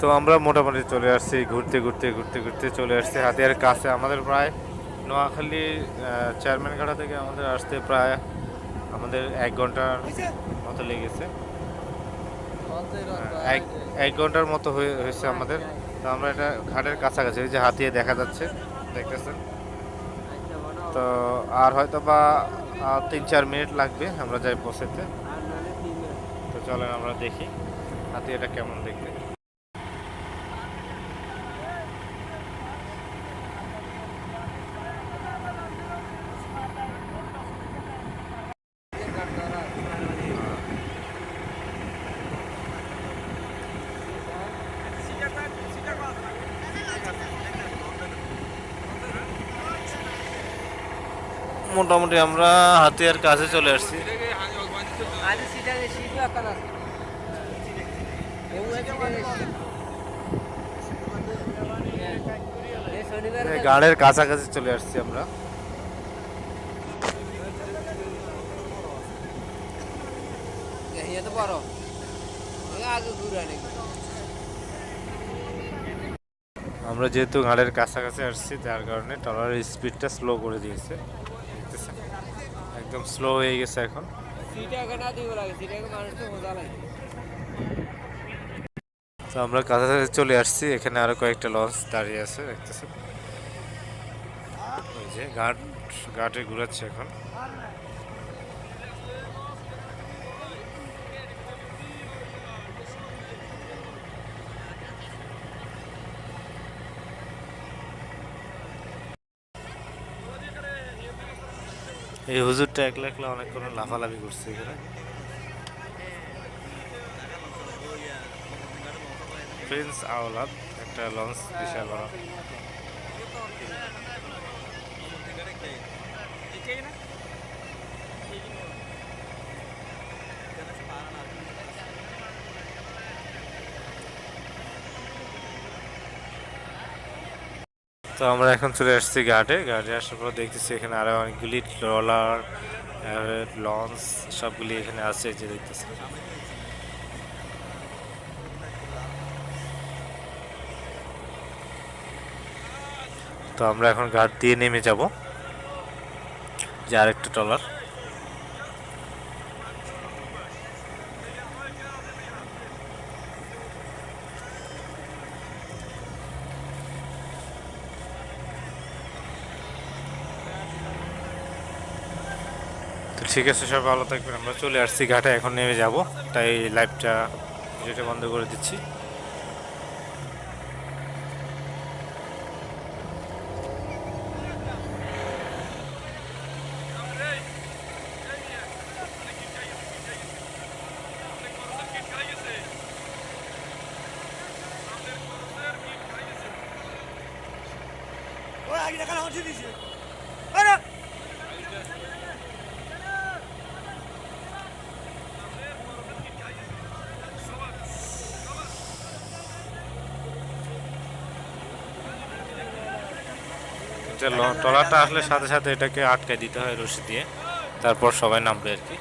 তো আমরা মোটামুটি চলে আসছি, ঘুরতে ঘুরতে ঘুরতে ঘুরতে চলে আসছি হাতিয়ার কাছে। আমাদের প্রায় নোয়াখালী চেয়ারম্যান ঘাটা থেকে আমাদের আসতে প্রায় আমাদের এক ঘণ্টার মতো লেগেছে। এক এক ঘণ্টার মতো হয়ে, হয়েছে আমাদের। তো আমরা এটা ঘাটের কাছাকাছি যে হাতিয়ে দেখা যাচ্ছে, দেখতেছেন? তো আর হয়তো বা তিন, চার মিনিট লাগবে আমরা যাই পৌঁছাতে। তো চলেন আমরা দেখি হাতিয়েটা কেমন দেখতে। মোটামুটি আমরা হাতিয়ার কাছে চলে আসছি। গাড়ের কাছাকাছি চলে আসছি আমরা। আমরা যেহেতু ঘাড়ের কাছাকাছি আসছি যার কারণে ট্রলারের স্পিডটা স্লো করে দিয়েছে। একদম স্লো হয়ে গেছে এখন। তো আমরা কাছাকাছি চলে আসছি, এখানে আরও কয়েকটা লঞ্চ দাঁড়িয়ে আছে দেখতেছি ওই যে ঘাট ঘাটে ঘুরাচ্ছে এখন। এই হুজুরটা একলা একলা অনেকক্ষণ লাফালাফি করছে এখানে। প্রিন্স আওলাদ একটা লঞ্চ বিশাল বড় তো আমরা এখন চলে আসছি ঘাটে। ঘাটে আসার পর দেখতেছি এখানে আরও অনেকগুলি ট্রলার লঞ্চ সবগুলি এখানে আছে যে দেখতেছি। তো আমরা এখন ঘাট দিয়ে নেমে যাব। যে আরেকটা ট্রলার। তো ঠিক আছে সব ভালো থাকবেন। আমরা চলে আসছি, ঘাটে এখন নেমে যাব। তাই লাইভটা যেটা বন্ধ করে দিচ্ছি। যে এটা ট্রলারটা আসলে সাথে সাথে এটাকে আটকে দিতে হয় রশি দিয়ে। তারপর সবাই নামবে আর কি।